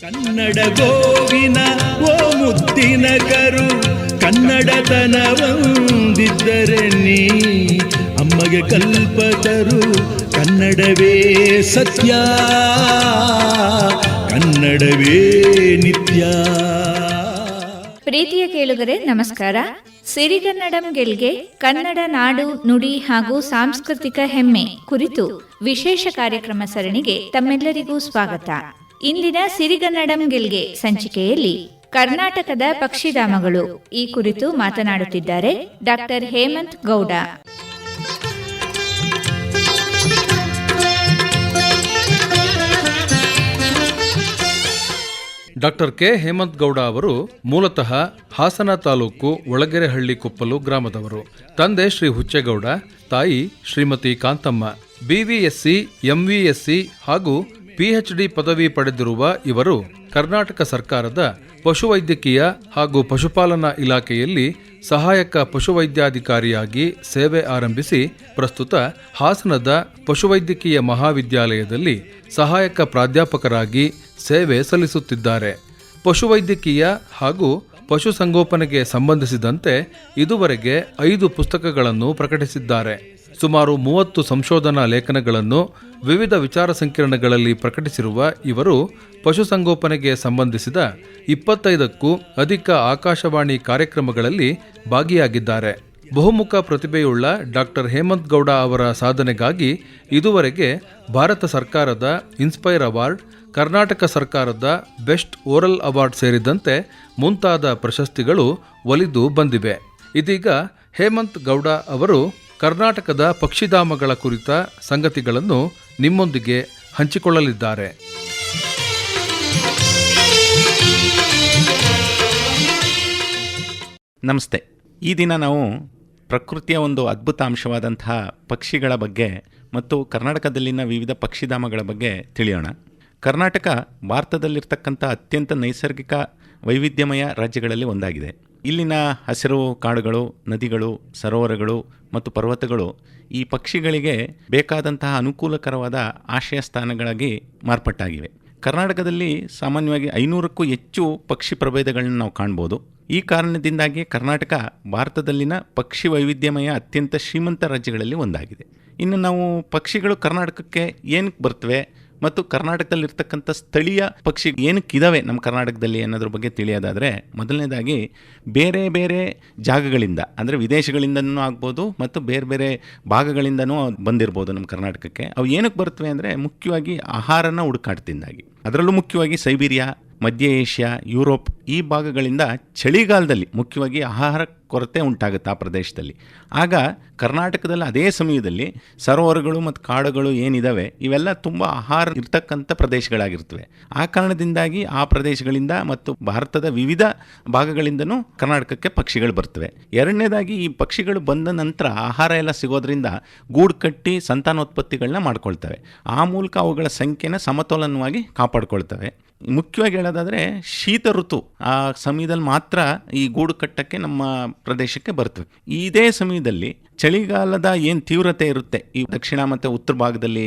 ಕನ್ನಡ ಗೋವಿನ ಓ ಮುದ್ದಿನ ಕರು ಕನ್ನಡತನವಂದಿದ್ದರೆ ನೀ ಅಮ್ಮಗೆ ಕಲ್ಪತರು ಕನ್ನಡವೇ ಸತ್ಯ, ಕನ್ನಡವೇ ನಿತ್ಯ. ಪ್ರೀತಿಯ ಕೇಳುಗರೆ, ನಮಸ್ಕಾರ. ಸಿರಿಗನ್ನಡಂ ಗೆಲ್ಗೆ ಕನ್ನಡ ನಾಡು, ನುಡಿ ಹಾಗೂ ಸಾಂಸ್ಕೃತಿಕ ಹೆಮ್ಮೆ ಕುರಿತು ವಿಶೇಷ ಕಾರ್ಯಕ್ರಮ ಸರಣಿಗೆ ತಮ್ಮೆಲ್ಲರಿಗೂ ಸ್ವಾಗತ. ಇಂದಿನ ಸಿರಿಗನ್ನಡಂ ಗೆಲ್ಗೆ ಸಂಚಿಕೆಯಲ್ಲಿ ಕರ್ನಾಟಕದ ಪಕ್ಷಿಧಾಮಗಳು. ಈ ಕುರಿತು ಮಾತನಾಡುತ್ತಿದ್ದಾರೆ doctor Hemanth Gowda. Doctor K. Hemanth Gowda ಅವರು ಮೂಲತಃ ಹಾಸನ ತಾಲೂಕು ಒಳಗೆರೆಹಳ್ಳಿ ಕೊಪ್ಪಲು ಗ್ರಾಮದವರು. ತಂದೆ ಶ್ರೀ ಹುಚ್ಚೇಗೌಡ, ತಾಯಿ ಶ್ರೀಮತಿ ಕಾಂತಮ್ಮ ಬಿವಿಎಸ್ಸಿ ಎಂವಿಎಸ್ಸಿ ಹಾಗೂ ಪಿಎಚ್ಡಿ ಪದವಿ ಪಡೆದಿರುವ ಇವರು ಕರ್ನಾಟಕ ಸರ್ಕಾರದ ಪಶುವೈದ್ಯಕೀಯ ಹಾಗೂ ಪಶುಪಾಲನಾ ಇಲಾಖೆಯಲ್ಲಿ ಸಹಾಯಕ ಪಶುವೈದ್ಯಾಧಿಕಾರಿಯಾಗಿ ಸೇವೆ ಆರಂಭಿಸಿ ಪ್ರಸ್ತುತ ಹಾಸನದ ಪಶುವೈದ್ಯಕೀಯ ಮಹಾವಿದ್ಯಾಲಯದಲ್ಲಿ ಸಹಾಯಕ ಪ್ರಾಧ್ಯಾಪಕರಾಗಿ ಸೇವೆ ಸಲ್ಲಿಸುತ್ತಿದ್ದಾರೆ. ಪಶುವೈದ್ಯಕೀಯ ಹಾಗೂ ಪಶುಸಂಗೋಪನೆಗೆ ಸಂಬಂಧಿಸಿದಂತೆ ಇದುವರೆಗೆ ಐದು ಪುಸ್ತಕಗಳನ್ನು ಪ್ರಕಟಿಸಿದ್ದಾರೆ. ಸುಮಾರು ಮೂವತ್ತು ಸಂಶೋಧನಾ ಲೇಖನಗಳನ್ನು ವಿವಿಧ ವಿಚಾರ ಸಂಕಿರಣಗಳಲ್ಲಿ ಪ್ರಕಟಿಸಿರುವ ಇವರು ಪಶುಸಂಗೋಪನೆಗೆ ಸಂಬಂಧಿಸಿದ ಇಪ್ಪತ್ತೈದಕ್ಕೂ ಅಧಿಕ ಆಕಾಶವಾಣಿ ಕಾರ್ಯಕ್ರಮಗಳಲ್ಲಿ ಭಾಗಿಯಾಗಿದ್ದಾರೆ. ಬಹುಮುಖ ಪ್ರತಿಭೆಯುಳ್ಳ ಡಾಕ್ಟರ್ ಹೇಮಂತ್ ಗೌಡ ಅವರ ಸಾಧನೆಗಾಗಿ ಇದುವರೆಗೆ ಭಾರತ ಸರ್ಕಾರದ ಇನ್ಸ್ಪೈರ್ ಅವಾರ್ಡ್, ಕರ್ನಾಟಕ ಸರ್ಕಾರದ ಬೆಸ್ಟ್ ಓರಲ್ ಅವಾರ್ಡ್ ಸೇರಿದಂತೆ ಮುಂತಾದ ಪ್ರಶಸ್ತಿಗಳು ಒಲಿದು ಬಂದಿವೆ. ಇದೀಗ ಹೇಮಂತ್ ಗೌಡ ಅವರು ಕರ್ನಾಟಕದ ಪಕ್ಷಿಧಾಮಗಳ ಕುರಿತ ಸಂಗತಿಗಳನ್ನು ನಿಮ್ಮೊಂದಿಗೆ ಹಂಚಿಕೊಳ್ಳಲಿದ್ದಾರೆ. ನಮಸ್ತೆ. ಈ ದಿನ ನಾವು ಪ್ರಕೃತಿಯ ಒಂದು ಅದ್ಭುತ ಅಂಶವಾದಂತಹ ಪಕ್ಷಿಗಳ ಬಗ್ಗೆ ಮತ್ತು ಕರ್ನಾಟಕದಲ್ಲಿನ ವಿವಿಧ ಪಕ್ಷಿಧಾಮಗಳ ಬಗ್ಗೆ ತಿಳಿಯೋಣ. ಕರ್ನಾಟಕ ಭಾರತದಲ್ಲಿರ್ತಕ್ಕಂಥ ಅತ್ಯಂತ ನೈಸರ್ಗಿಕ ವೈವಿಧ್ಯಮಯ ರಾಜ್ಯಗಳಲ್ಲಿ ಒಂದಾಗಿದೆ. ಇಲ್ಲಿನ ಹಸಿರು ಕಾಡುಗಳು, ನದಿಗಳು, ಸರೋವರಗಳು ಮತ್ತು ಪರ್ವತಗಳು ಈ ಪಕ್ಷಿಗಳಿಗೆ ಬೇಕಾದಂತಹ ಅನುಕೂಲಕರವಾದ ಆಶ್ರಯ ಸ್ಥಾನಗಳಾಗಿ ಮಾರ್ಪಟ್ಟಾಗಿವೆ. ಕರ್ನಾಟಕದಲ್ಲಿ ಸಾಮಾನ್ಯವಾಗಿ ಐನೂರಕ್ಕೂ ಹೆಚ್ಚು ಪಕ್ಷಿ ಪ್ರಭೇದಗಳನ್ನ ನಾವು ಕಾಣ್ಬೋದು. ಈ ಕಾರಣದಿಂದಾಗಿ ಕರ್ನಾಟಕ ಭಾರತದಲ್ಲಿನ ಪಕ್ಷಿ ವೈವಿಧ್ಯಮಯ ಅತ್ಯಂತ ಶ್ರೀಮಂತ ರಾಜ್ಯಗಳಲ್ಲಿ ಒಂದಾಗಿದೆ. ಇನ್ನು ನಾವು ಪಕ್ಷಿಗಳು ಕರ್ನಾಟಕಕ್ಕೆ ಏನಕ್ಕೆ ಬರ್ತವೆ? ಮತ್ತು ಕರ್ನಾಟಕದಲ್ಲಿರ್ತಕ್ಕಂಥ ಸ್ಥಳೀಯ ಪಕ್ಷಿ ಏನಕ್ಕಿದಾವೆ ನಮ್ಮ ಕರ್ನಾಟಕದಲ್ಲಿ ಅನ್ನೋದ್ರ ಬಗ್ಗೆ ತಿಳಿಯೋದಾದರೆ, ಮೊದಲನೇದಾಗಿ ಬೇರೆ ಬೇರೆ ಜಾಗಗಳಿಂದ, ಅಂದರೆ ವಿದೇಶಗಳಿಂದನೂ ಆಗ್ಬೋದು ಮತ್ತು ಬೇರೆ ಬೇರೆ ಭಾಗಗಳಿಂದನೂ ಬಂದಿರ್ಬೋದು ನಮ್ಮ ಕರ್ನಾಟಕಕ್ಕೆ. ಅವು ಏನಕ್ಕೆ ಬರ್ತವೆ ಅಂದರೆ ಮುಖ್ಯವಾಗಿ ಆಹಾರನ ಹುಡುಕಾಟದಿಂದಾಗಿ. ಅದರಲ್ಲೂ ಮುಖ್ಯವಾಗಿ ಸೈಬೀರಿಯಾ ಮಧ್ಯ ಏಷ್ಯಾ, ಯುರೋಪ್ ಈ ಭಾಗಗಳಿಂದ ಚಳಿಗಾಲದಲ್ಲಿ ಮುಖ್ಯವಾಗಿ ಆಹಾರ ಕೊರತೆ ಉಂಟಾಗುತ್ತೆ ಆ ಪ್ರದೇಶದಲ್ಲಿ. ಆಗ ಕರ್ನಾಟಕದಲ್ಲಿ ಅದೇ ಸಮಯದಲ್ಲಿ ಸರೋವರಗಳು ಮತ್ತು ಕಾಡುಗಳು ಏನಿದಾವೆ, ಇವೆಲ್ಲ ತುಂಬ ಆಹಾರ ಇರ್ತಕ್ಕಂಥ ಪ್ರದೇಶಗಳಾಗಿರ್ತವೆ ಆ ಕಾರಣದಿಂದಾಗಿ ಆ ಪ್ರದೇಶಗಳಿಂದ ಮತ್ತು ಭಾರತದ ವಿವಿಧ ಭಾಗಗಳಿಂದನೂ ಕರ್ನಾಟಕಕ್ಕೆ ಪಕ್ಷಿಗಳು ಬರ್ತವೆ. ಎರಡನೇದಾಗಿ ಈ ಪಕ್ಷಿಗಳು ಬಂದ ನಂತರ ಆಹಾರ ಎಲ್ಲ ಸಿಗೋದ್ರಿಂದ ಗೂಡು ಕಟ್ಟಿ ಸಂತಾನೋತ್ಪತ್ತಿಗಳನ್ನ ಮಾಡ್ಕೊಳ್ತವೆ. ಆ ಮೂಲಕ ಅವುಗಳ ಸಂಖ್ಯೆನ ಸಮತೋಲನವಾಗಿ ಕಾಪಾಡ್ಕೊಳ್ತವೆ. ಮುಖ್ಯವಾಗಿ ಹೇಳೋದಾದರೆ ಶೀತ ಋತು, ಆ ಸಮಯದಲ್ಲಿ ಮಾತ್ರ ಈ ಗೂಡು ಕಟ್ಟಕ್ಕೆ ನಮ್ಮ ಪ್ರದೇಶಕ್ಕೆ ಬರ್ತವೆ ಇದೇ ಸಮಯದಲ್ಲಿ ಚಳಿಗಾಲದ ಏನು ತೀವ್ರತೆ ಇರುತ್ತೆ ಈ ದಕ್ಷಿಣ ಮತ್ತು ಉತ್ತರ ಭಾಗದಲ್ಲಿ,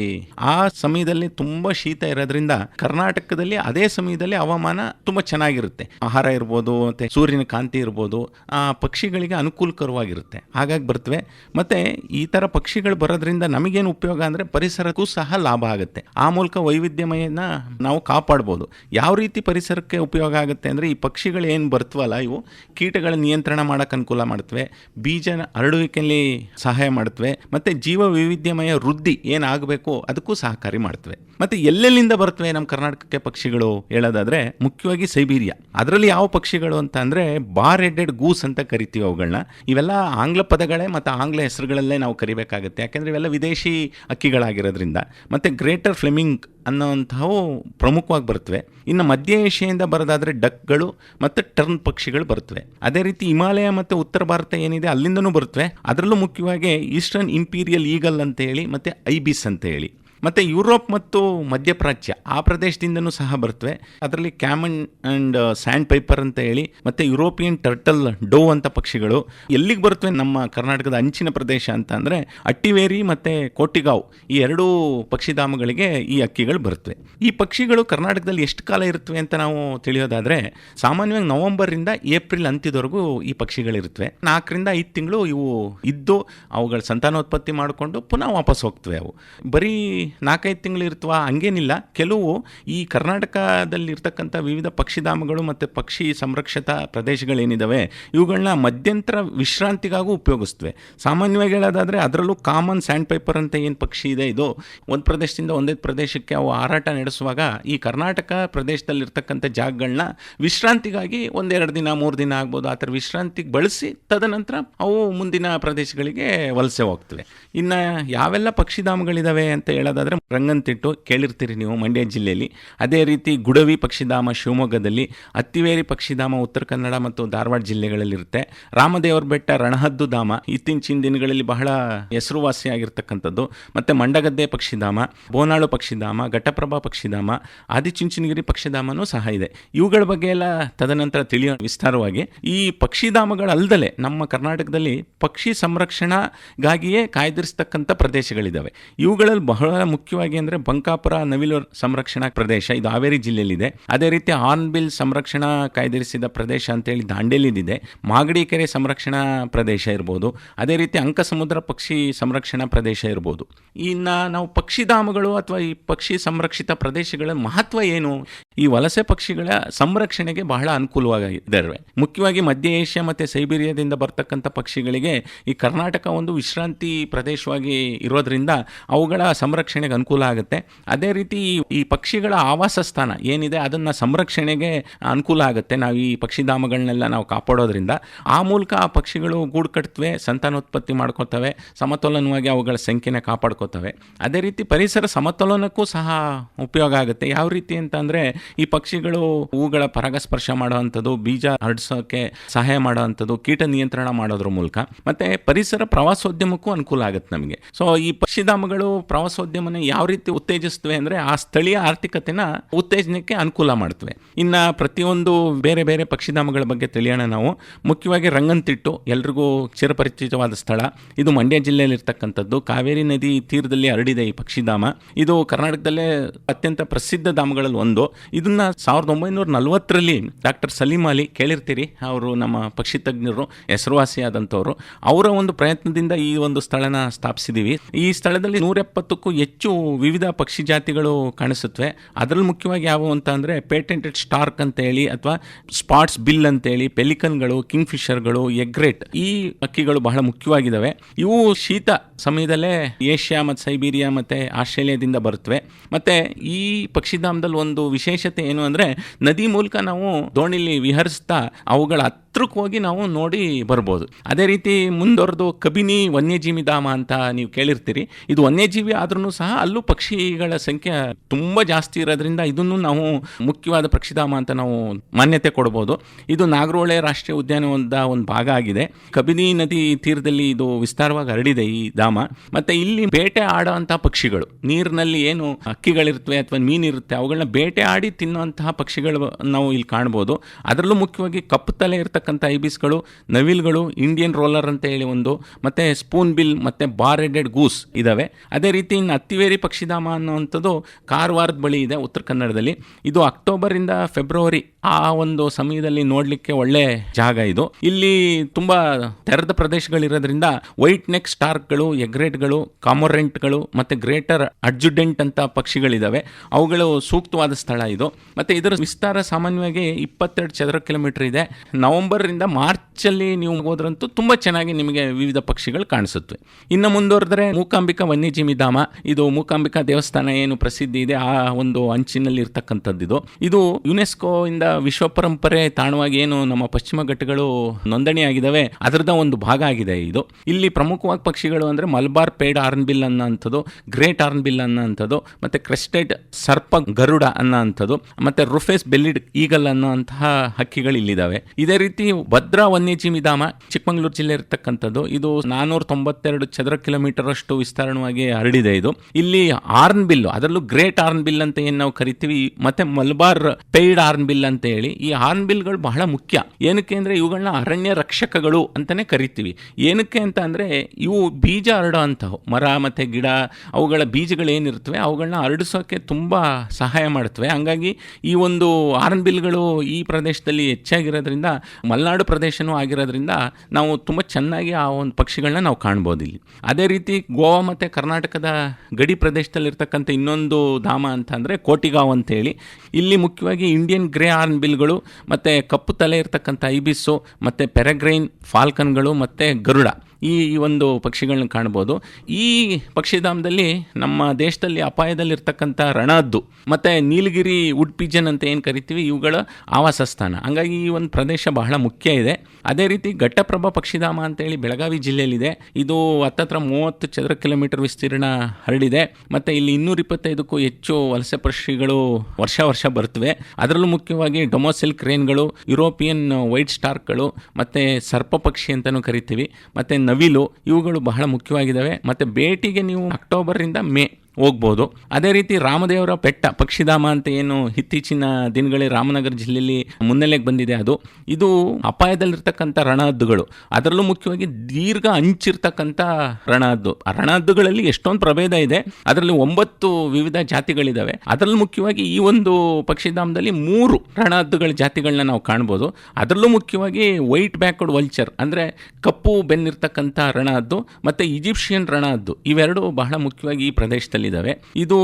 ಆ ಸಮಯದಲ್ಲಿ ತುಂಬ ಶೀತ ಇರೋದ್ರಿಂದ ಕರ್ನಾಟಕದಲ್ಲಿ ಅದೇ ಸಮಯದಲ್ಲಿ ಹವಾಮಾನ ತುಂಬ ಚೆನ್ನಾಗಿರುತ್ತೆ. ಆಹಾರ ಇರ್ಬೋದು, ಮತ್ತು ಸೂರ್ಯನ ಕಾಂತಿ ಇರ್ಬೋದು, ಆ ಪಕ್ಷಿಗಳಿಗೆ ಅನುಕೂಲಕರವಾಗಿರುತ್ತೆ. ಹಾಗಾಗಿ ಬರ್ತವೆ. ಮತ್ತು ಈ ಥರ ಪಕ್ಷಿಗಳು ಬರೋದ್ರಿಂದ ನಮಗೇನು ಉಪಯೋಗ ಅಂದರೆ ಪರಿಸರಕ್ಕೂ ಸಹ ಲಾಭ ಆಗುತ್ತೆ. ಆ ಮೂಲಕ ವೈವಿಧ್ಯಮಯನ ನಾವು ಕಾಪಾಡ್ಬೋದು. ಯಾವ ರೀತಿ ಪರಿಸರಕ್ಕೆ ಉಪಯೋಗ ಆಗುತ್ತೆ ಅಂದರೆ ಈ ಪಕ್ಷಿಗಳು ಏನು ಬರ್ತವಲ್ಲ ಇವು, ಕೀಟಗಳ ನಿಯಂತ್ರಣ ಮಾಡೋಕೆ ಅನುಕೂಲ ಮಾಡ್ತವೆ. ಬೀಜ ಹರಡುವಿಕೆಯಲ್ಲಿ ಸಹಾಯ ಮಾಡ್ತವೆ ಮತ್ತು ಜೀವ ವೈವಿಧ್ಯಮಯ ವೃದ್ಧಿ ಏನಾಗಬೇಕು ಅದಕ್ಕೂ ಸಹಕಾರಿ ಮಾಡ್ತವೆ ಮತ್ತು ಎಲ್ಲೆಲ್ಲಿಂದ ಬರ್ತವೆ ನಮ್ಮ ಕರ್ನಾಟಕಕ್ಕೆ ಪಕ್ಷಿಗಳು ಹೇಳೋದಾದರೆ ಮುಖ್ಯವಾಗಿ ಸೈಬೀರಿಯಾ. ಅದರಲ್ಲಿ ಯಾವ ಪಕ್ಷಿಗಳು ಅಂತ ಅಂದರೆ ಬಾರ್ ಹೆಡೆಡ್ ಗೂಸ್ ಅಂತ ಕರಿತೀವಿ ಅವುಗಳನ್ನ ಇವೆಲ್ಲ ಆಂಗ್ಲ ಪದಗಳೇ ಮತ್ತು ಆಂಗ್ಲ ಹೆಸರುಗಳಲ್ಲೇ ನಾವು ಕರಿಬೇಕಾಗುತ್ತೆ. ಯಾಕೆಂದರೆ ಇವೆಲ್ಲ ವಿದೇಶಿ ಅಕ್ಕಿಗಳಾಗಿರೋದ್ರಿಂದ. ಮತ್ತು ಗ್ರೇಟರ್ ಫ್ಲೆಮಿಂಗ್ ಅನ್ನೋಂಥವು ಪ್ರಮುಖವಾಗಿ ಬರ್ತವೆ ಇನ್ನು ಮಧ್ಯ ಏಷ್ಯಾದಿಂದ ಬರೋದಾದರೆ ಡಕ್ಗಳು ಮತ್ತು ಟರ್ನ್ ಪಕ್ಷಿಗಳು ಬರ್ತವೆ ಅದೇ ರೀತಿ ಹಿಮಾಲಯ ಮತ್ತು ಉತ್ತರ ಭಾರತ ಏನಿದೆ ಅಲ್ಲಿಂದನೂ ಬರ್ತವೆ ಅದರಲ್ಲೂ ಮುಖ್ಯವಾಗಿ ಈಸ್ಟರ್ನ್ ಇಂಪೀರಿಯಲ್ ಈಗಲ್ ಅಂತ ಹೇಳಿ ಮತ್ತು ಐಬಿಸ್ ಅಂತ ಹೇಳಿ. ಮತ್ತು ಯುರೋಪ್ ಮತ್ತು ಮಧ್ಯಪ್ರಾಚ್ಯ ಆ ಪ್ರದೇಶದಿಂದನೂ ಸಹ ಬರ್ತವೆ ಅದರಲ್ಲಿ ಕ್ಯಾಮನ್ ಆ್ಯಂಡ್ ಸ್ಯಾಂಡ್ ಪೈಪರ್ ಅಂತ ಹೇಳಿ, ಮತ್ತು ಯುರೋಪಿಯನ್ ಟರ್ಟಲ್ ಡೋ ಅಂತ ಪಕ್ಷಿಗಳು ಎಲ್ಲಿಗೆ ಬರ್ತವೆ ನಮ್ಮ ಕರ್ನಾಟಕದ ಅಂಚಿನ ಪ್ರದೇಶ ಅಂತ ಅಂದರೆ ಅಟ್ಟಿವೇರಿ ಮತ್ತು ಕೋಟಿಗಾವ್ ಈ ಎರಡೂ ಪಕ್ಷಿಧಾಮಗಳಿಗೆ ಈ ಅಕ್ಕಿಗಳು ಬರ್ತವೆ ಈ ಪಕ್ಷಿಗಳು ಕರ್ನಾಟಕದಲ್ಲಿ ಎಷ್ಟು ಕಾಲ ಇರ್ತವೆ ಅಂತ ನಾವು ತಿಳಿಯೋದಾದರೆ ಸಾಮಾನ್ಯವಾಗಿ ನವಂಬರಿಂದ ಏಪ್ರಿಲ್ ಅಂತ್ಯದವರೆಗೂ ಈ ಪಕ್ಷಿಗಳಿರುತ್ತವೆ ನಾಲ್ಕರಿಂದ ಐದು ತಿಂಗಳು ಇವು ಇದ್ದು ಅವುಗಳ ಸಂತಾನೋತ್ಪತ್ತಿ ಮಾಡಿಕೊಂಡು ಪುನಃ ವಾಪಸ್ ಹೋಗ್ತವೆ ಅವು. ಬರೀ ನಾಲ್ಕೈದು ತಿಂಗಳು ಇರ್ತವ? ಹಂಗೇನಿಲ್ಲ. ಕೆಲವು ಈ ಕರ್ನಾಟಕದಲ್ಲಿ ಇರ್ತಕ್ಕಂಥ ವಿವಿಧ ಪಕ್ಷಿಧಾಮಗಳು ಮತ್ತು ಪಕ್ಷಿ ಸಂರಕ್ಷಿತ ಪ್ರದೇಶಗಳೇನಿದ್ದಾವೆ ಇವುಗಳನ್ನ ಮಧ್ಯಂತರ ವಿಶ್ರಾಂತಿಗಾಗೂ ಉಪಯೋಗಿಸ್ತವೆ. ಸಾಮಾನ್ಯವಾಗಿ ಹೇಳೋದಾದರೆ ಅದರಲ್ಲೂ ಕಾಮನ್ ಸ್ಯಾಂಡ್ ಪೇಪರ್ ಅಂತ ಏನು ಪಕ್ಷಿ ಇದೆ, ಇದು ಒಂದು ಪ್ರದೇಶದಿಂದ ಒಂದೇ ಪ್ರದೇಶಕ್ಕೆ ಅವು ಹಾರಾಟ ನಡೆಸುವಾಗ ಈ ಕರ್ನಾಟಕ ಪ್ರದೇಶದಲ್ಲಿರ್ತಕ್ಕಂಥ ಜಾಗಗಳನ್ನ ವಿಶ್ರಾಂತಿಗಾಗಿ ಒಂದೆರಡು ದಿನ, ಮೂರು ದಿನ ಆಗ್ಬೋದು, ಆ ಥರ ವಿಶ್ರಾಂತಿಗೆ ಬಳಸಿ ತದನಂತರ ಅವು ಮುಂದಿನ ಪ್ರದೇಶಗಳಿಗೆ ವಲಸೆ ಹೋಗ್ತವೆ. ಇನ್ನು ಯಾವೆಲ್ಲ ಪಕ್ಷಿಧಾಮಗಳಿದ್ದಾವೆ ಅಂತ ಹೇಳೋದಾದರೆ ರಂಗನತಿಟ್ಟು ಕೇಳಿರ್ತೀರಿ ನೀವು ಮಂಡ್ಯ ಜಿಲ್ಲೆಯಲ್ಲಿ. ಅದೇ ರೀತಿ ಗುಡವಿ ಪಕ್ಷಿಧಾಮ ಶಿವಮೊಗ್ಗದಲ್ಲಿ, ಅತ್ತಿವೇರಿ ಪಕ್ಷಿಧಾಮ ಉತ್ತರ ಕನ್ನಡ ಮತ್ತು ಧಾರವಾಡ ಜಿಲ್ಲೆಗಳಲ್ಲಿರುತ್ತೆ. ರಾಮದೇವರ ಬೆಟ್ಟ ರಣಹದ್ದು ಧಾಮ ಇತ್ತೀಚಿನ ದಿನಗಳಲ್ಲಿ ಬಹಳ ಹೆಸರುವಾಸಿಯಾಗಿರ್ತಕ್ಕಂಥದ್ದು. ಮತ್ತು ಮಂಡಗದ್ದೆ ಪಕ್ಷಿಧಾಮ, ಬೋನಾಳು ಪಕ್ಷಿಧಾಮ ಘಟಪ್ರಭಾ ಪಕ್ಷಿಧಾಮ, ಆದಿಚುಂಚನಗಿರಿ ಪಕ್ಷಿಧಾಮನೂ ಸಹ ಇದೆ. ಇವುಗಳ ಬಗ್ಗೆ ಎಲ್ಲ ತದನಂತರ ತಿಳಿಯೋ ವಿಸ್ತಾರವಾಗಿ, ಈ ಪಕ್ಷಿಧಾಮಗಳಲ್ಲದೆ ನಮ್ಮ ಕರ್ನಾಟಕದಲ್ಲಿ ಪಕ್ಷಿ ಸಂರಕ್ಷಣಾಗಾಗಿಯೇ ಕಾಯ್ದಿರಿಸ್ತಕ್ಕಂಥ ಪ್ರದೇಶಗಳಿದ್ದಾವೆ ಇವುಗಳಲ್ಲಿ ಬಹಳ ಮುಖ್ಯವಾಗಿ ಅಂದರೆ ಬಂಕಾಪುರ ನವಿಲು ಸಂರಕ್ಷಣಾ ಪ್ರದೇಶ, ಇದು ಹಾವೇರಿ ಜಿಲ್ಲೆಯಲ್ಲಿದೆ. ಅದೇ ರೀತಿ ಆನ್ಬಿಲ್ ಸಂರಕ್ಷಣಾ ಕಾಯ್ದಿರಿಸಿದ ಪ್ರದೇಶ ಅಂತೇಳಿ ದಾಂಡೇಲಿದಿದೆ. ಮಾಗಡಿ ಕೆರೆ ಸಂರಕ್ಷಣಾ ಪ್ರದೇಶ ಇರ್ಬೋದು. ಅದೇ ರೀತಿ ಅಂಕಸಮುದ್ರ ಪಕ್ಷಿ ಸಂರಕ್ಷಣಾ ಪ್ರದೇಶ ಇರ್ಬೋದು. ಇನ್ನು ನಾವು ಪಕ್ಷಿಧಾಮಗಳು ಅಥವಾ ಈ ಪಕ್ಷಿ ಸಂರಕ್ಷಿತ ಪ್ರದೇಶಗಳ ಮಹತ್ವ ಏನು? ಈ ವಲಸೆ ಪಕ್ಷಿಗಳ ಸಂರಕ್ಷಣೆಗೆ ಬಹಳ ಅನುಕೂಲವಾಗಿದ್ದಾವೆ ಮುಖ್ಯವಾಗಿ ಮಧ್ಯ ಏಷ್ಯಾ ಮತ್ತು ಸೈಬೀರಿಯಾದಿಂದ ಬರ್ತಕ್ಕಂಥ ಪಕ್ಷಿಗಳಿಗೆ ಈ ಕರ್ನಾಟಕ ಒಂದು ವಿಶ್ರಾಂತಿ ಪ್ರದೇಶವಾಗಿ ಇರೋದ್ರಿಂದ ಅವುಗಳ ಸಂರಕ್ಷಣೆಗೆ ಅನುಕೂಲ ಆಗುತ್ತೆ. ಅದೇ ರೀತಿ ಈ ಪಕ್ಷಿಗಳ ಆವಾಸ ಸ್ಥಾನ ಏನಿದೆ ಅದನ್ನು ಸಂರಕ್ಷಣೆಗೆ ಅನುಕೂಲ ಆಗುತ್ತೆ. ನಾವು ಈ ಪಕ್ಷಿಧಾಮಗಳನ್ನೆಲ್ಲ ನಾವು ಕಾಪಾಡೋದ್ರಿಂದ ಆ ಮೂಲಕ ಆ ಪಕ್ಷಿಗಳು ಗೂಡು ಕಟ್ತವೆ, ಸಂತಾನೋತ್ಪತ್ತಿ ಮಾಡ್ಕೋತವೆ, ಸಮತೋಲನವಾಗಿ ಅವುಗಳ ಸಂಖ್ಯೆನ ಕಾಪಾಡ್ಕೋತವೆ. ಅದೇ ರೀತಿ ಪರಿಸರ ಸಮತೋಲನಕ್ಕೂ ಸಹ ಉಪಯೋಗ ಆಗುತ್ತೆ. ಯಾವ ರೀತಿ ಅಂತ ಅಂದರೆ ಈ ಪಕ್ಷಿಗಳು ಹೂಗಳ ಪರಾಗಸ್ಪರ್ಶ ಮಾಡುವಂಥದ್ದು, ಬೀಜ ಹರಡಿಸೋಕ್ಕೆ ಸಹಾಯ ಮಾಡುವಂಥದ್ದು, ಕೀಟ ನಿಯಂತ್ರಣ ಮಾಡೋದ್ರ ಮೂಲಕ. ಮತ್ತೆ ಪರಿಸರ ಪ್ರವಾಸೋದ್ಯಮಕ್ಕೂ ಅನುಕೂಲ ಆಗುತ್ತೆ ನಮಗೆ. ಸೊ ಈ ಪಕ್ಷಿಧಾಮಗಳು ಪ್ರವಾಸೋದ್ಯಮನ ಯಾವ ರೀತಿ ಉತ್ತೇಜಿಸ್ತವೆ ಅಂದರೆ ಆ ಸ್ಥಳೀಯ ಆರ್ಥಿಕತೆನ ಉತ್ತೇಜನಕ್ಕೆ ಅನುಕೂಲ ಮಾಡ್ತವೆ. ಇನ್ನು ಪ್ರತಿಯೊಂದು ಬೇರೆ ಬೇರೆ ಪಕ್ಷಿಧಾಮಗಳ ಬಗ್ಗೆ ತಿಳಿಯೋಣ ನಾವು. ಮುಖ್ಯವಾಗಿ ರಂಗಂತಿಟ್ಟು ಎಲ್ರಿಗೂ ಚಿರಪರಿಚಿತವಾದ ಸ್ಥಳ. ಇದು ಮಂಡ್ಯ ಜಿಲ್ಲೆಯಲ್ಲಿರ್ತಕ್ಕಂಥದ್ದು. ಕಾವೇರಿ ನದಿ ತೀರದಲ್ಲಿ ಹರಡಿದೆ ಈ ಪಕ್ಷಿಧಾಮ. ಇದು ಕರ್ನಾಟಕದಲ್ಲೇ ಅತ್ಯಂತ ಪ್ರಸಿದ್ಧ ಧಾಮಗಳಲ್ಲಿ ಒಂದು. ಇದನ್ನ ಸಾವಿರದ ಒಂಬೈನೂರ ನಲವತ್ತರಲ್ಲಿ ಡಾಕ್ಟರ್ ಸಲೀಂ ಅಲಿ ಕೇಳಿರ್ತೀರಿ. ಅವರು ನಮ್ಮ ಪಕ್ಷಿ ತಜ್ಞರು, ಹೆಸರುವಾಸಿಯಾದಂಥವ್ರು. ಅವರ ಒಂದು ಪ್ರಯತ್ನದಿಂದ ಈ ಒಂದು ಸ್ಥಳನ ಸ್ಥಾಪಿಸಿದ್ದೀವಿ ಈ ಸ್ಥಳದಲ್ಲಿ ನೂರ ಎಪ್ಪತ್ತಕ್ಕೂ ಹೆಚ್ಚು ವಿವಿಧ ಪಕ್ಷಿ ಜಾತಿಗಳು ಕಾಣಿಸುತ್ತವೆ ಅದರಲ್ಲಿ ಮುಖ್ಯವಾಗಿ ಯಾವುವು ಅಂತ ಅಂದರೆ ಪೇಟೆಂಟೆಡ್ ಸ್ಟಾರ್ಕ್ ಅಂತ ಹೇಳಿ ಅಥವಾ ಸ್ಪಾಟ್ಸ್ ಬಿಲ್ ಅಂತೇಳಿ ಪೆಲಿಕನ್ಗಳು ಕಿಂಗ್ ಫಿಶರ್ಗಳು ಎಗ್ರೆಟ್ ಈ ಹಕ್ಕಿಗಳು ಬಹಳ ಮುಖ್ಯವಾಗಿದ್ದಾವೆ ಇವು ಶೀತ ಸಮಯದಲ್ಲೇ ಏಷ್ಯಾ ಮತ್ತು ಸೈಬೀರಿಯಾ ಮತ್ತು ಆಸ್ಟ್ರೇಲಿಯಾದಿಂದ ಬರುತ್ತವೆ ಮತ್ತು ಈ ಪಕ್ಷಿಧಾಮದಲ್ಲಿ ಒಂದು ವಿಶೇಷತೆ ಏನು ಅಂದರೆ ನದಿ ಮೂಲಕ ನಾವು ದೋಣಿಲಿ ವಿಹರಿಸ್ತಾ ಅವುಗಳ ಹತ್ರಕ್ಕೆ ಹೋಗಿ ನಾವು ನೋಡಿ ಬರ್ಬೋದು. ಅದೇ ರೀತಿ ಮುಂದುವರೆದು ಕಬಿನಿ ವನ್ಯಜೀವಿ ಧಾಮ ಅಂತ ನೀವು ಕೇಳಿರ್ತೀರಿ. ಇದು ವನ್ಯಜೀವಿ ಆದ್ರೂ ಸಹ ಅಲ್ಲೂ ಪಕ್ಷಿಗಳ ಸಂಖ್ಯೆ ತುಂಬ ಜಾಸ್ತಿ ಇರೋದ್ರಿಂದ ಇದನ್ನು ನಾವು ಮುಖ್ಯವಾದ ಪಕ್ಷಿಧಾಮ ಅಂತ ನಾವು ಮಾನ್ಯತೆ ಕೊಡ್ಬೋದು. ಇದು ನಾಗರೋಳೆ ರಾಷ್ಟ್ರೀಯ ಉದ್ಯಾನವನದ ಒಂದು ಭಾಗ ಆಗಿದೆ. ಕಬಿನಿ ನದಿ ತೀರದಲ್ಲಿ ಇದು ವಿಸ್ತಾರವಾಗಿ ಹರಡಿದೆ ಈ ಧಾಮ. ಮತ್ತೆ ಇಲ್ಲಿ ಬೇಟೆ ಆಡುವಂಥ ಪಕ್ಷಿಗಳು, ನೀರಿನಲ್ಲಿ ಏನು ಹಕ್ಕಿಗಳಿರ್ತವೆ ಅಥವಾ ಮೀನಿರುತ್ತೆ, ಅವುಗಳನ್ನ ಬೇಟೆ ಆಡಿ ತಿನ್ನುವಂತಹ ಪಕ್ಷಿಗಳು ನಾವು ಇಲ್ಲಿ ಕಾಣ್ಬೋದು. ಅದರಲ್ಲೂ ಮುಖ್ಯವಾಗಿ ಕಪ್ಪು ತಲೆ ಇರ್ತಕ್ಕಂಥ ಐಬಿಸ್ಗಳು ನವಿಲ್ಗಳು, ಇಂಡಿಯನ್ ರೋಲರ್ ಅಂತ ಹೇಳಿ ಒಂದು, ಮತ್ತೆ ಸ್ಪೂನ್ ಬಿಲ್, ಮತ್ತೆ ಬಾರ್ ಹೆಡೆಡ್ ಗೂಸ್ ಇದಾವೆ. ಅದೇ ರೀತಿ ಇನ್ನು ಅತ್ತಿವೇರಿ ಪಕ್ಷಿಧಾಮ ಅನ್ನುವಂಥದ್ದು ಕಾರವಾರದ ಬಳಿ ಇದೆ ಉತ್ತರ ಕನ್ನಡದಲ್ಲಿ. ಇದು ಅಕ್ಟೋಬರಿಂದ ಫೆಬ್ರವರಿ ಆ ಒಂದು ಸಮಯದಲ್ಲಿ ನೋಡಲಿಕ್ಕೆ ಒಳ್ಳೆ ಜಾಗ ಇದು. ಇಲ್ಲಿ ತುಂಬಾ ತೆರೆದ ಪ್ರದೇಶಗಳಿರೋದ್ರಿಂದ ವೈಟ್ ನೆಕ್ ಸ್ಟಾರ್ಕ್ಗಳು, ಎಗ್ರೇಟ್ಗಳು, ಕಾಮೊರೆಂಟ್ಗಳು, ಮತ್ತೆ ಗ್ರೇಟರ್ ಅಡ್ಜುಡೆಂಟ್ ಅಂತ ಪಕ್ಷಿಗಳಿದಾವೆ. ಅವುಗಳು ಸೂಕ್ತವಾದ ಸ್ಥಳ ಇದು. ಮತ್ತೆ ಇದರ ವಿಸ್ತಾರ ಸಾಮಾನ್ಯವಾಗಿ ಇಪ್ಪತ್ತೆರಡು ಚದರ ಕಿಲೋಮೀಟರ್ ಇದೆ. ನವೆಂಬರ್ರಿಂದ ಮಾರ್ಚಲ್ಲಿ ನೀವು ಹೋದ್ರಂತೂ ತುಂಬ ಚೆನ್ನಾಗಿ ನಿಮಗೆ ವಿವಿಧ ಪಕ್ಷಿಗಳು ಕಾಣಿಸುತ್ತವೆ. ಇನ್ನು ಮುಂದುವರೆದ್ರೆ ಮೂಕಾಂಬಿಕಾ ವನ್ಯಜೀವಿ ಧಾಮ ಇದು ಮೂಕಾಂಬಿಕಾ ದೇವಸ್ಥಾನ ಏನು ಪ್ರಸಿದ್ಧಿ ಇದೆ, ಆ ಒಂದು ಅಂಚಿನಲ್ಲಿ ಇರ್ತಕ್ಕಂಥದ್ದು ಇದು ಯುನೆಸ್ಕೋ ಇಂದ ವಿಶ್ವ ಪರಂಪರೆ ತಾಣವಾಗಿ ಏನು ನಮ್ಮ ಪಶ್ಚಿಮ ಘಟ್ಟಗಳು ನೋಂದಣಿಯಾಗಿದ್ದಾವೆ, ಅದರದ ಒಂದು ಭಾಗ ಆಗಿದೆ ಇದು. ಇಲ್ಲಿ ಪ್ರಮುಖವಾಗಿ ಪಕ್ಷಿಗಳು ಅಂದ್ರೆ ಮಲ್ಬಾರ್ ಪೇಡ್ ಆರ್ನ್ಬಿಲ್ ಅನ್ನೋಂಥದ್ದು ಗ್ರೇಟ್ ಆರ್ನ್ಬಿಲ್ ಅನ್ನೋಂಥದ್ದು ಮತ್ತೆ ಕ್ರೆಸ್ಟೆಡ್ ಸರ್ಪ ಗರುಡ ಅನ್ನೋಂಥದ್ದು ಮತ್ತೆ ರುಫೇಸ್ ಬೆಲ್ಲಿಡ್ ಈಗಲ್ ಅನ್ನೋಂತಹ ಹಕ್ಕಿಗಳು ಇಲ್ಲಿದ್ದಾವೆ ಇದೇ ರೀತಿ ಭದ್ರಾ ವನ್ಯಜೀವಿ ಧಾಮ ಚಿಕ್ಕಮಗಳೂರು ಜಿಲ್ಲೆ ಇರತಕ್ಕಂಥದ್ದು. ಇದು ನಾನೂರ ತೊಂಬತ್ತೆರಡು ಚದರ ಕಿಲೋಮೀಟರ್ ಅಷ್ಟು ವಿಸ್ತರಣವಾಗಿ ಹರಡಿದೆ ಇದು. ಇಲ್ಲಿ ಆರ್ನ್ ಬಿಲ್, ಅದರಲ್ಲೂ ಗ್ರೇಟ್ ಆರ್ನ್ ಬಿಲ್ ಅಂತ ಏನು ನಾವು ಕರಿತೀವಿ, ಮತ್ತೆ ಮಲ್ಬಾರ್ ಪೇಯ್ಡ್ ಆರ್ನ್ ಬಿಲ್ ಅಂತ ಹೇಳಿ, ಈ ಆರ್ನ್ ಬಿಲ್ಗಳು ಬಹಳ ಮುಖ್ಯ. ಏನಕ್ಕೆ ಅಂದ್ರೆ ಇವುಗಳನ್ನ ಅರಣ್ಯ ರಕ್ಷಕಗಳು ಅಂತಾನೆ ಕರಿತೀವಿ. ಏನಕ್ಕೆ ಅಂತ ಅಂದ್ರೆ ಇವು ಬೀಜ ಹರಡೋ ಅಂತವು ಮರ ಮತ್ತೆ ಗಿಡ, ಅವುಗಳ ಬೀಜಗಳು ಏನಿರ್ತವೆ ಅವುಗಳನ್ನ ಹರಡಿಸೋಕೆ ತುಂಬಾ ಸಹಾಯ ಮಾಡುತ್ತವೆ. ಹಂಗಾಗಿ ಈ ಒಂದು ಆರ್ನ್ ಬಿಲ್ಗಳು ಈ ಪ್ರದೇಶದಲ್ಲಿ ಹೆಚ್ಚಾಗಿರೋದ್ರಿಂದ ಮಲೆನಾಡು ಪ್ರದೇಶವೂ ಆಗಿರೋದ್ರಿಂದ ನಾವು ತುಂಬ ಚೆನ್ನಾಗಿ ಆ ಒಂದು ಪಕ್ಷಿಗಳನ್ನ ನಾವು ಕಾಣ್ಬೋದು ಇಲ್ಲಿ. ಅದೇ ರೀತಿ ಗೋವಾ ಮತ್ತು ಕರ್ನಾಟಕದ ಗಡಿ ಪ್ರದೇಶದಲ್ಲಿರ್ತಕ್ಕಂಥ ಇನ್ನೊಂದು ಧಾಮ ಅಂತ ಅಂದರೆ ಕೋಟಿಗಾವ್ ಅಂತೇಳಿ. ಇಲ್ಲಿ ಮುಖ್ಯವಾಗಿ ಇಂಡಿಯನ್ ಗ್ರೇ ಆರ್ನ್ ಬಿಲ್ಗಳು ಮತ್ತು ಕಪ್ಪು ತಲೆ ಇರ್ತಕ್ಕಂಥ ಐಬಿಸ್ಸು ಮತ್ತು ಪೆರಗ್ರೈನ್ ಫಾಲ್ಕನ್ಗಳು ಮತ್ತು ಗರುಡ. ಈ ಒಂದು ಪಕ್ಷಿಗಳನ್ನ ಕಾಣ್ಬೋದು. ಈ ಪಕ್ಷಿಧಾಮದಲ್ಲಿ ನಮ್ಮ ದೇಶದಲ್ಲಿ ಅಪಾಯದಲ್ಲಿರ್ತಕ್ಕಂಥ ರಣದ್ದು, ಮತ್ತು ನೀಲಗಿರಿ ವುಡ್ ಪಿಜನ್ ಅಂತ ಏನು ಕರಿತೀವಿ, ಇವುಗಳ ಆವಾಸ ಸ್ಥಾನ. ಹಂಗಾಗಿ ಈ ಒಂದು ಪ್ರದೇಶ ಬಹಳ ಮುಖ್ಯ ಇದೆ. ಅದೇ ರೀತಿ ಘಟ್ಟಪ್ರಭಾ ಪಕ್ಷಿಧಾಮ ಅಂತೇಳಿ ಬೆಳಗಾವಿ ಜಿಲ್ಲೆಯಲ್ಲಿದೆ. ಇದು ಹತ್ತತ್ರ ಮೂವತ್ತು ಚದರ ಕಿಲೋಮೀಟರ್ ವಿಸ್ತೀರ್ಣ ಹರಡಿದೆ. ಮತ್ತು ಇಲ್ಲಿ ಇನ್ನೂರ ಇಪ್ಪತ್ತೈದಕ್ಕೂ ಹೆಚ್ಚು ವಲಸೆ ಪಕ್ಷಿಗಳು ವರ್ಷ ವರ್ಷ ಬರ್ತವೆ ಅದರಲ್ಲೂ ಮುಖ್ಯವಾಗಿ ಡೊಮೋಸಿಲ್ ಕ್ರೇನ್ಗಳು ಯುರೋಪಿಯನ್ ವೈಟ್ ಸ್ಟಾರ್ಕ್ಗಳು, ಮತ್ತು ಸರ್ಪ ಪಕ್ಷಿ ಅಂತಲೂ ಕರಿತೀವಿ. ಮತ್ತು ನವಿಲು ಇವುಗಳು ಬಹಳ ಮುಖ್ಯವಾಗಿದ್ದಾವೆ. ಮತ್ತು ಭೇಟಿಗೆ ನೀವು ಅಕ್ಟೋಬರಿಂದ ಮೇ ಹೋಗ್ಬೋದು. ಅದೇ ರೀತಿ ರಾಮದೇವರ ಬೆಟ್ಟ, ಪಕ್ಷಿಧಾಮ ಅಂತ ಏನು ಇತ್ತೀಚಿನ ದಿನಗಳಲ್ಲಿ ರಾಮನಗರ ಜಿಲ್ಲೆಯಲ್ಲಿ ಮುನ್ನೆಲೆಗೆ ಬಂದಿದೆ ಅದು. ಇದು ಅಪಾಯದಲ್ಲಿರ್ತಕ್ಕಂಥ ರಣಹದ್ದುಗಳು. ಅದರಲ್ಲೂ ಮುಖ್ಯವಾಗಿ ದೀರ್ಘ ಹಂಚಿರ್ತಕ್ಕಂಥ ರಣಹದ್ದು. ಆ ರಣಹದ್ದುಗಳಲ್ಲಿ ಎಷ್ಟೊಂದು ಪ್ರಭೇದ ಇದೆ. ಅದರಲ್ಲಿ ಒಂಬತ್ತು ವಿವಿಧ ಜಾತಿಗಳಿದ್ದಾವೆ ಅದರಲ್ಲೂ ಮುಖ್ಯವಾಗಿ ಈ ಒಂದು ಪಕ್ಷಿಧಾಮದಲ್ಲಿ ಮೂರು ರಣಹದ್ದುಗಳ ಜಾತಿಗಳನ್ನ ನಾವು ಕಾಣ್ಬೋದು. ಅದರಲ್ಲೂ ಮುಖ್ಯವಾಗಿ ವೈಟ್ ಬ್ಯಾಕ್ವರ್ಡ್ ವಲ್ಚರ್ ಅಂದರೆ ಕಪ್ಪು ಬೆನ್ನಿರ್ತಕ್ಕಂಥ ರಣಹದ್ದು ಮತ್ತು ಈಜಿಪ್ಷಿಯನ್ ರಣಹದ್ದು. ಇವೆರಡು ಬಹಳ ಮುಖ್ಯವಾಗಿ ಈ ಪ್ರದೇಶದಲ್ಲಿದ್ದಾವೆ ಇದು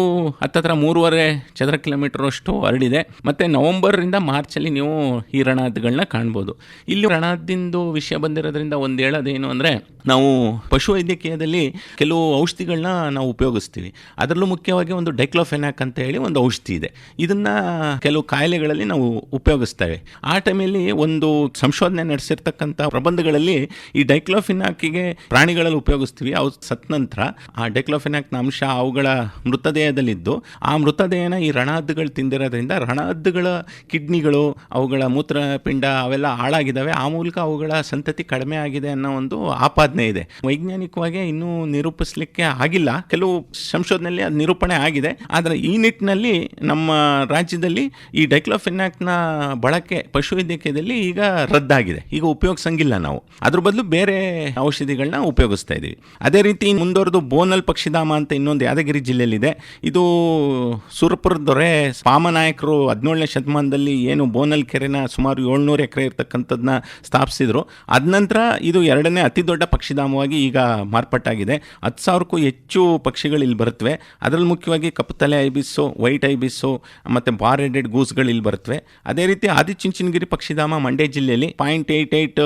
ಹತ್ತತ್ರ ಮೂರುವರೆ ಚದರ ಕಿಲೋಮೀಟರ್ ಅಷ್ಟು ಹರಡಿದೆ. ಮತ್ತು ಮಾರ್ಚ್ ಮಾರ್ಚಲ್ಲಿ ನೀವು ಈ ರಣಾದ್ಗಳನ್ನ ಕಾಣ್ಬೋದು. ಇಲ್ಲಿ ರಣಾದ್ದಿಂದು ವಿಷಯ ಬಂದಿರೋದ್ರಿಂದ ಒಂದು ಹೇಳೋದೇನು ಅಂದರೆ, ನಾವು ಪಶುವೈದ್ಯಕೀಯದಲ್ಲಿ ಕೆಲವು ಔಷಧಿಗಳನ್ನ ನಾವು ಉಪಯೋಗಿಸ್ತೀವಿ. ಅದರಲ್ಲೂ ಮುಖ್ಯವಾಗಿ ಒಂದು ಡೈಕ್ಲೋಫೆನಾಕ್ ಅಂತ ಹೇಳಿ ಒಂದು ಔಷಧಿ ಇದೆ. ಇದನ್ನ ಕೆಲವು ಕಾಯಿಲೆಗಳಲ್ಲಿ ನಾವು ಉಪಯೋಗಿಸ್ತೇವೆ. ಆ ಟೈಮಲ್ಲಿ ಒಂದು ಸಂಶೋಧನೆ ನಡೆಸಿರ್ತಕ್ಕಂಥ ಪ್ರಬಂಧಗಳಲ್ಲಿ ಈ ಡೈಕ್ಲೋಫಿನಾಕಿಗೆ ಪ್ರಾಣಿಗಳಲ್ಲಿ ಉಪಯೋಗಿಸ್ತೀವಿ. ಅವು ಸತ್ ನಂತರ ಆ ಡೈಕ್ಲೋಫಿನಾಕ್ನ ಅಂಶ ಅವುಗಳ ಮೃತದೇಹದಲ್ಲಿದ್ದು, ಆ ಮೃತದೇಹನ ಈ ರಣಹದ್ದುಗಳು ತಿಂದಿರೋದ್ರಿಂದ ರಣಹದ್ದುಗಳ ಕಿಡ್ನಿಗಳು, ಅವುಗಳ ಮೂತ್ರಪಿಂಡ ಅವೆಲ್ಲ ಹಾಳಾಗಿದ್ದಾವೆ. ಆ ಮೂಲಕ ಅವುಗಳ ಸಂತತಿ ಕಡಿಮೆ ಆಗಿದೆ ಅನ್ನೋ ಒಂದು ಆಪಾದನೆ ಇದೆ. ವೈಜ್ಞಾನಿಕವಾಗಿ ಇನ್ನೂ ನಿರೂಪಿಸಲಿಕ್ಕೆ ಆಗಿಲ್ಲ. ಕೆಲವು ಸಂಶೋಧನೆಯಲ್ಲಿ ಅದು ನಿರೂಪಣೆ ಆಗಿದೆ. ಆದರೆ ಈ ನಿಟ್ಟಿನಲ್ಲಿ ನಮ್ಮ ರಾಜ್ಯದಲ್ಲಿ ಈ ಡೈಕ್ಲೋಫಿನಾಕ್ನ ಬಳಕೆ ಪಶುವೈದ್ಯಕೀಯದಲ್ಲಿ ಈಗ ರದ್ದಾಗಿದೆ. ಈಗ ಉಪಯೋಗಿಸಂಗಿಲ್ಲ ನಾವು. ಅದ್ರ ಬದಲು ಬೇರೆ ಔಷಧಿಗಳನ್ನ ಉಪಯೋಗಿಸ್ತಾ ಇದ್ದೀವಿ ಅದೇ ರೀತಿ ಮುಂದುವರೆದು ಬೋನಲ್ ಪಕ್ಷಿಧಾಮ ಅಂತ ಇನ್ನೊಂದು ಯಾದಗಿರಿ ಜಿಲ್ಲೆಯಲ್ಲಿದೆ. ಇದು ಸುರಪುರ ದೊರೆ ಪಾಮನಾಯಕರು ಹದಿನೇಳನೇ ಶತಮಾನದಲ್ಲಿ ಏನು ಬೋನಲ್ ಕೆರೆನ ಸುಮಾರು ಏಳ್ನೂರು ಎಕರೆ ಇರ್ತಕ್ಕಂಥದ್ದನ್ನ ಸ್ಥಾಪಿಸಿದ್ರು. ಅದನಂತರ ಇದು ಎರಡನೇ ಅತಿ ದೊಡ್ಡ ಪಕ್ಷಿಧಾಮವಾಗಿ ಈಗ ಮಾರ್ಪಾಟಾಗಿದೆ ಹತ್ತು ಸಾವಿರಕ್ಕೂ ಹೆಚ್ಚು ಪಕ್ಷಿಗಳು ಇಲ್ಲಿ ಬರುತ್ತವೆ ಅದರಲ್ಲಿ ಮುಖ್ಯವಾಗಿ ಕಪ್ಪುತಲೆ ಐಬಿಸ್ಸು, ವೈಟ್ ಐಬಿಸ್ಸು, ಮತ್ತು ಬಾರ್ ಹೆಡೆಡ್ ಗೂಸ್ಗಳು ಇಲ್ಲಿ ಬರುತ್ತವೆ ಅದೇ ರೀತಿ ಆದಿಚುಂಚನಗಿರಿ ಪಕ್ಷಿಧಾಮ ಮಂಡ್ಯ ಜಿಲ್ಲೆಯಲ್ಲಿ ಪಾಯಿಂಟ್ ಏಯ್ಟ್ ಏಯ್ಟ್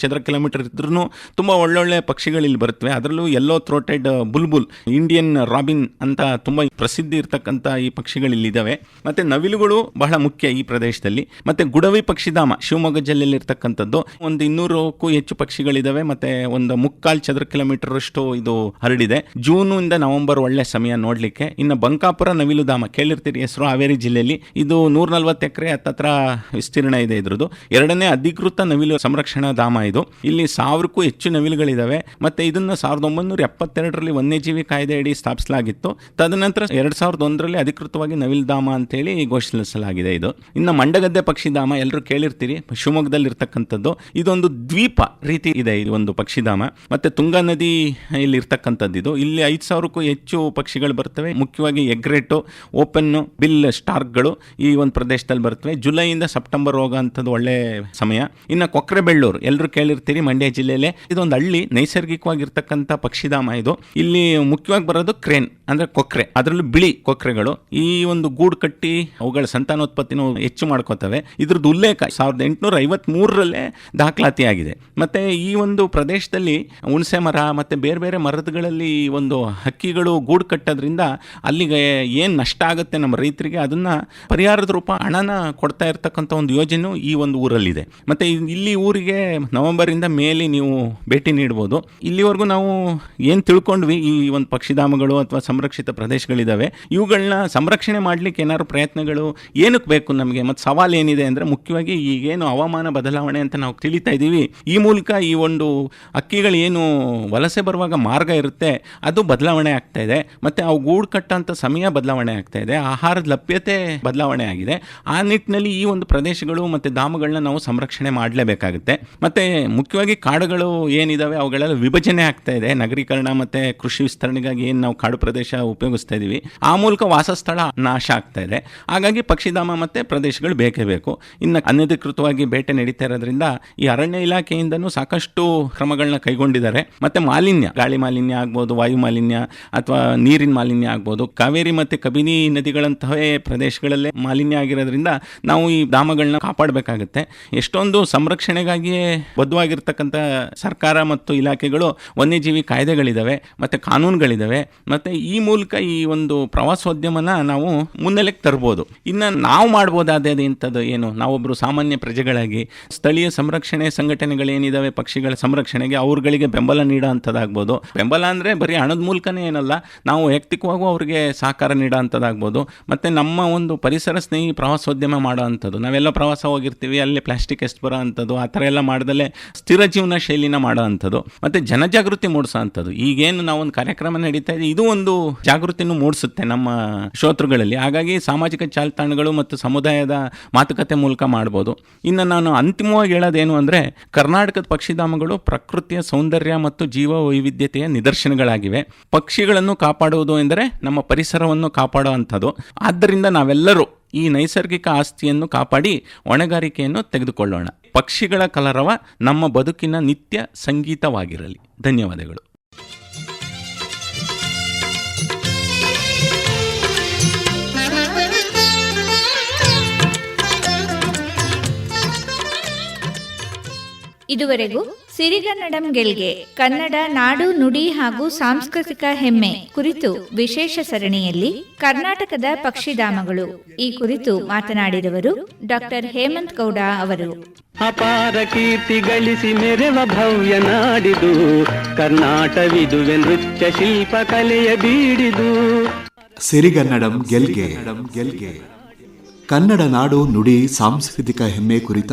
ಚದರ ಕಿಲೋಮೀಟರ್ ಇದ್ರೂ ತುಂಬ ಒಳ್ಳೊಳ್ಳೆ ಪಕ್ಷಿಗಳು ಇಲ್ಲಿ ಬರುತ್ತವೆ ಅದರಲ್ಲೂ yellow throated bulbul Indian robin ಅಂತ ತುಂಬ ಪ್ರಸಿದ್ಧಿ ಇರ್ತಕ್ಕಂಥ ಈ ಪಕ್ಷಿಗಳು ಇಲ್ಲಿದ್ದಾವೆ ಮತ್ತು ನವಿಲುಗಳು ಬಹಳ ಮುಖ್ಯ ಈ ಪ್ರದೇಶದಲ್ಲಿ. ಮತ್ತು ಗುಡವಿ ಪಕ್ಷಿಧಾಮ, ಶಿವಮೊಗ್ಗ ಜಿಲ್ಲೆಯಲ್ಲಿ ಇರ್ತಕ್ಕಂಥದ್ದು ಒಂದು ಇನ್ನೂರಕ್ಕೂ ಹೆಚ್ಚು ಪಕ್ಷಿಗಳಿದ್ದಾವೆ. ಮತ್ತು ಒಂದು ಮುಕ್ಕಾಲು ಚದರ ಕಿಲೋಮೀಟರ್ ಅಷ್ಟು ಇದು ಹರಡಿದೆ. ಜೂನು ಇಂದ ನವೆಂಬರ್ ಒಳ್ಳೆ ಸಮಯ ನೋಡಲಿಕ್ಕೆ. ಇನ್ನು ಬಂಕಾಪುರ ನವಿಲು ಧಾಮ ಕೇಳಿರ್ತೀರಿ ಹೆಸರು ಹಾವೇರಿ ಜಿಲ್ಲೆಯಲ್ಲಿ. ಇದು ನೂರ ನಲ್ವತ್ತು ಎಕರೆ ಹತ್ತತ್ರ ವಿಸ್ತೀರ್ಣ ಇದೆ ಇದ್ರದ್ದು. ಎರಡನೇ ಅಧಿಕೃತ ನವಿಲು ಸಂರಕ್ಷಣಾ ಧಾಮ ಇದು. ಇಲ್ಲಿ ಸಾವಿರಕ್ಕೂ ಹೆಚ್ಚು ನವಿಲುಗಳಿದ್ದಾವೆ. ಮತ್ತು ಇದನ್ನು ಸಾವಿರದ ಒಂಬೈನೂರ ಎಪ್ಪತ್ತೆರಡರಲ್ಲಿ ವನ್ಯಜೀವಿ ಕಾಯ್ದೆ ಅಡಿ ಸ್ಥಾಪಿಸಲಾಗಿತ್ತು. ತದನಂತರ ಎರಡು ಸಾವಿರದ ಒಂದರಲ್ಲಿ ಅಧಿಕೃತವಾಗಿ ನವಿಲ್ಧಾಮ ಅಂತೇಳಿ ಘೋಷಿಸಲಾಗಿದೆ ಇದು. ಇನ್ನು ಮಂಡಗದ್ದೆ ಪಕ್ಷಿಧಾಮ ಎಲ್ಲರೂ ಕೇಳಿರ್ತೀರಿ, ಶಿವಮೊಗ್ಗದಲ್ಲಿ ಇರ್ತಕ್ಕಂಥದ್ದು. ಇದೊಂದು ದ್ವೀಪ ರೀತಿ ಇದೆ ಇದು ಒಂದು ಪಕ್ಷಿಧಾಮ ಮತ್ತು ತುಂಗಾ ನದಿ ಇಲ್ಲಿ ಇರ್ತಕ್ಕಂಥದ್ದು ಇದು. ಇಲ್ಲಿ ಐದು ಸಾವಿರಕ್ಕೂ ಹೆಚ್ಚು ಪಕ್ಷಿಗಳು ಬರ್ತವೆ. ಮುಖ್ಯವಾಗಿ ಎಗ್ರೆಟು, ಓಪನ್ನು, ಬಿಲ್ ಸ್ಟಾರ್ಕ್ಗಳು ಈ ಒಂದು ಪ್ರದೇಶದಲ್ಲಿ ಬರ್ತವೆ. ಜುಲೈಯಿಂದ ಸೆಪ್ಟೆಂಬರ್ ಹೋಗೋಂಥದ್ದು ಒಳ್ಳೆ ಸಮಯ. ಇನ್ನು ಕೊಕ್ರೆಬೆಳ್ಳೂರು, ಎಲ್ಲರೂ ಕೇಳಿರ್ತೀರಿ ಮಂಡ್ಯ ಜಿಲ್ಲೆಯಲ್ಲೇ. ಇದೊಂದು ಹಳ್ಳಿ, ನೈಸರ್ಗಿಕವಾಗಿರ್ತಕ್ಕಂಥ ಪಕ್ಷಿಧಾಮ ಇದು. ಇಲ್ಲಿ ಮುಖ್ಯವಾಗಿ ಬರೋದು ಕ್ರೇನ್. ಅಂದ್ರೆ ಕೊಕ್ರೆ. ಅದರಲ್ಲೂ ಬಿಳಿ ಕೊಕ್ರೆಗಳು. ಈ ಒಂದು ಗೂಡು ಕಟ್ಟಿ ಅವುಗಳ ಸಂತಾನೋತ್ಪತ್ತಿನೂ ಹೆಚ್ಚು ಮಾಡ್ಕೋತವೆ. ಇದ್ರದ್ದು ಉಲ್ಲೇಖ ಸಾವಿರದ ಎಂಟುನೂರ ಐವತ್ತ್ ಮೂರರಲ್ಲೇ ದಾಖಲಾತಿಯಾಗಿದೆ. ಮತ್ತು ಈ ಒಂದು ಪ್ರದೇಶದಲ್ಲಿ ಹುಣಸೆ ಮರ ಮತ್ತು ಬೇರೆ ಬೇರೆ ಮರದಗಳಲ್ಲಿ ಈ ಒಂದು ಹಕ್ಕಿಗಳು ಗೂಡು ಕಟ್ಟೋದ್ರಿಂದ ಅಲ್ಲಿಗೆ ಏನು ನಷ್ಟ ಆಗುತ್ತೆ ನಮ್ಮ ರೈತರಿಗೆ ಅದನ್ನು ಪರಿಹಾರದ ರೂಪ ಹಣನ ಕೊಡ್ತಾ ಇರ್ತಕ್ಕಂಥ ಒಂದು ಯೋಜನೆ ಈ ಒಂದು ಊರಲ್ಲಿದೆ. ಮತ್ತು ಇಲ್ಲಿ ಊರಿಗೆ ನವೆಂಬರಿಂದ ಮೇಲೆ ನೀವು ಭೇಟಿ ನೀಡ್ಬೋದು. ಇಲ್ಲಿವರೆಗೂ ನಾವು ಏನು ತಿಳ್ಕೊಂಡ್ವಿ ಈ ಒಂದು ಪಕ್ಷಿಧಾಮಗಳು ಅಥವಾ ಸಂರಕ್ಷಿತ ಪ್ರದೇಶಗಳಿದ್ದಾವೆ ಇವುಗಳನ್ನ ಸಂರಕ್ಷಣೆ ಮಾಡಲಿಕ್ಕೆ ಏನಾದ್ರು ಪ್ರಯತ್ನಗಳು ಏನಕ್ಕೆ ಬೇಕು ನಮಗೆ? ಮತ್ತು ಸವಾಲು ಏನಿದೆ ಅಂದರೆ ಮುಖ್ಯವಾಗಿ ಈಗೇನು ಹವಾಮಾನ ಬದಲಾವಣೆ ಅಂತ ನಾವು ತಿಳಿತಾ ಇದ್ದೀವಿ. ಈ ಮೂಲಕ ಈ ಒಂದು ಅಕ್ಕಿಗಳು ಏನು ವಲಸೆ ಬರುವಾಗ ಮಾರ್ಗ ಇರುತ್ತೆ, ಅದು ಬದಲಾವಣೆ ಆಗ್ತಾ ಇದೆ. ಮತ್ತು ಅವು ಗೂಡು ಕಟ್ಟೋಂಥ ಸಮಯ ಬದಲಾವಣೆ ಆಗ್ತಾ ಇದೆ. ಆಹಾರದ ಲಭ್ಯತೆ ಬದಲಾವಣೆ ಆಗಿದೆ. ಆ ನಿಟ್ಟಿನಲ್ಲಿ ಈ ಒಂದು ಪ್ರದೇಶಗಳು ಮತ್ತು ಧಾಮಗಳನ್ನ ನಾವು ಸಂರಕ್ಷಣೆ ಮಾಡಲೇಬೇಕಾಗುತ್ತೆ. ಮತ್ತು ಮುಖ್ಯವಾಗಿ ಕಾಡುಗಳು ಏನಿದಾವೆ ಅವುಗಳೆಲ್ಲ ವಿಭಜನೆ ಆಗ್ತಾ ಇದೆ. ನಗರೀಕರಣ ಮತ್ತು ಕೃಷಿ ವಿಸ್ತರಣೆಗಾಗಿ ಏನು ನಾವು ಕಾಡು ಪ್ರದೇಶ ಉಪಯೋಗಿಸ್ತಾ ಇದ್ದೀವಿ ಆ ಮೂಲಕ ವಾಸಸ್ಥಳ ನಾಶ ಆಗ್ತಾ ಇದೆ. ಹಾಗಾಗಿ ಪಕ್ಷಿಧಾಮ ಮತ್ತು ಪ್ರದೇಶಗಳು ಬೇಕೇ ಬೇಕು. ಇನ್ನು ಅನಧಿಕೃತವಾಗಿ ಬೇಟೆ ನಡೀತಾ ಇರೋದ್ರಿಂದ ಈ ಅರಣ್ಯ ಇಲಾಖೆಯಿಂದನೂ ಸಾಕಷ್ಟು ಕ್ರಮಗಳನ್ನ ಕೈಗೊಂಡಿದ್ದಾರೆ. ಮತ್ತು ಮಾಲಿನ್ಯ, ಗಾಳಿ ಮಾಲಿನ್ಯ ಆಗ್ಬೋದು, ವಾಯು ಮಾಲಿನ್ಯ ಅಥವಾ ನೀರಿನ ಮಾಲಿನ್ಯ ಆಗ್ಬೋದು, ಕಾವೇರಿ ಮತ್ತು ಕಬಿನಿ ನದಿಗಳಂತಹವೇ ಪ್ರದೇಶಗಳಲ್ಲೇ ಮಾಲಿನ್ಯ ಆಗಿರೋದ್ರಿಂದ ನಾವು ಈ ಧಾಮಗಳನ್ನ ಕಾಪಾಡಬೇಕಾಗುತ್ತೆ. ಎಷ್ಟೊಂದು ಸಂರಕ್ಷಣೆಗಾಗಿಯೇ ಬದ್ಧವಾಗಿರ್ತಕ್ಕಂಥ ಸರ್ಕಾರ ಮತ್ತು ಇಲಾಖೆಗಳು ವನ್ಯಜೀವಿ ಕಾಯ್ದೆಗಳಿದ್ದಾವೆ ಮತ್ತು ಕಾನೂನುಗಳಿದ್ದಾವೆ ಮತ್ತು ಈ ಮೂಲಕ ಈ ಒಂದು ಪ್ರವಾಸೋದ್ಯಮನ ನಾವು ಮುನ್ನೆಲೆಗೆ ತರ್ಬೋದು. ಇನ್ನು ನಾವು ಮಾಡ್ಬೋದಾದ ಇಂಥದ್ದು ಏನು? ನಾವೊಬ್ಬರು ಸಾಮಾನ್ಯ ಪ್ರಜೆಗಳಾಗಿ, ಸ್ಥಳೀಯ ಸಂರಕ್ಷಣೆ ಸಂಘಟನೆಗಳೇನಿದ್ದಾವೆ ಪಕ್ಷಿಗಳ ಸಂರಕ್ಷಣೆಗೆ ಅವ್ರುಗಳಿಗೆ ಬೆಂಬಲ ನೀಡೋ ಅಂಥದ್ದಾಗ್ಬೋದು ಬೆಂಬಲ ಅಂದರೆ ಬರೀ ಹಣದ ಮೂಲಕನೇ ಏನಲ್ಲ, ನಾವು ವೈಯಕ್ತಿಕವಾಗೂ ಅವ್ರಿಗೆ ಸಹಕಾರ ನೀಡೋ ಅಂಥದ್ದಾಗ್ಬೋದು ಮತ್ತು ನಮ್ಮ ಒಂದು ಪರಿಸರ ಸ್ನೇಹಿ ಪ್ರವಾಸೋದ್ಯಮ ಮಾಡೋ ಅಂಥದ್ದು ನಾವೆಲ್ಲ ಪ್ರವಾಸ ಹೋಗಿರ್ತೀವಿ, ಅಲ್ಲಿ ಪ್ಲಾಸ್ಟಿಕ್ ಎಷ್ಟು ಬರೋ ಅಂಥದ್ದು, ಆ ಥರ ಎಲ್ಲ ಮಾಡ್ದಲೇ ಸ್ಥಿರ ಜೀವನ ಶೈಲಿನ ಮಾಡೋ ಅಂಥದ್ದು ಮತ್ತು ಜನಜಾಗೃತಿ ಮೂಡಿಸೋ ಅಂಥದ್ದು ಈಗೇನು ನಾವೊಂದು ಕಾರ್ಯಕ್ರಮ ನಡೀತಾ ಇದೆ, ಇದು ಒಂದು ಜಾಗೃತಿನೂ ಮೂಡಿಸುತ್ತೆ ನಮ್ಮ ಶ್ರೋತೃಗಳಲ್ಲಿ ಹಾಗಾಗಿ ಸಾಮಾಜಿಕ ಜಾಲತಾಣಗಳು ಮತ್ತು ಸಮುದಾಯದ ಮಾತುಕತೆ ಮೂಲಕ ಮಾಡ್ಬೋದು. ಇನ್ನು ನಾನು ಅಂತಿಮವಾಗಿ ಹೇಳೋದೇನು ಅಂದರೆ, ಕರ್ನಾಟಕದ ಪಕ್ಷಿಧಾಮಗಳು ಪ್ರಕೃತಿಯ ಸೌಂದರ್ಯ ಮತ್ತು ಜೀವ ವೈವಿಧ್ಯತೆಯ ನಿದರ್ಶನಗಳಾಗಿವೆ. ಪಕ್ಷಿಗಳನ್ನು ಕಾಪಾಡುವುದು ಎಂದರೆ ನಮ್ಮ ಪರಿಸರವನ್ನು ಕಾಪಾಡುವಂಥದ್ದು. ಆದ್ದರಿಂದ ನಾವೆಲ್ಲರೂ ಈ ನೈಸರ್ಗಿಕ ಆಸ್ತಿಯನ್ನು ಕಾಪಾಡಿ ಹೊಣೆಗಾರಿಕೆಯನ್ನು ತೆಗೆದುಕೊಳ್ಳೋಣ. ಪಕ್ಷಿಗಳ ಕಲರವ ನಮ್ಮ ಬದುಕಿನ ನಿತ್ಯ ಸಂಗೀತವಾಗಿರಲಿ. ಧನ್ಯವಾದಗಳು. ಇದುವರೆಗೂ ಸಿರಿಗನ್ನಡಂ ಗೆಲ್ಗೆ ಕನ್ನಡ ನಾಡು ನುಡಿ ಹಾಗೂ ಸಾಂಸ್ಕೃತಿಕ ಹೆಮ್ಮೆ ಕುರಿತು ವಿಶೇಷ ಸರಣಿಯಲ್ಲಿ ಕರ್ನಾಟಕದ ಪಕ್ಷಿಧಾಮಗಳು. ಈ ಕುರಿತು ಮಾತನಾಡಿದವರು ಡಾಕ್ಟರ್ ಹೇಮಂತ್ ಗೌಡ ಅವರು. ಅಪಾರ ಕೀರ್ತಿ ಗಳಿಸಿ ಮೆರೆವ ಭವ್ಯ ನಾಡಿದು. ಕರ್ನಾಟವಿದುವೆ ನೃತ್ಯ ಶಿಲ್ಪ ಕಲೆಯ ಬೀಡಿದು. ಸಿರಿಗನ್ನಡಂ ಗೆಲ್ಗೆ ಗೆಲ್ಗೆ. ಕನ್ನಡ ನಾಡು ನುಡಿ ಸಾಂಸ್ಕೃತಿಕ ಹೆಮ್ಮೆ ಕುರಿತ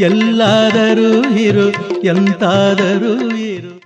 ಎಲ್ಲಾದರೂ ಇರು ಎಂತಾದರೂ ಇರು.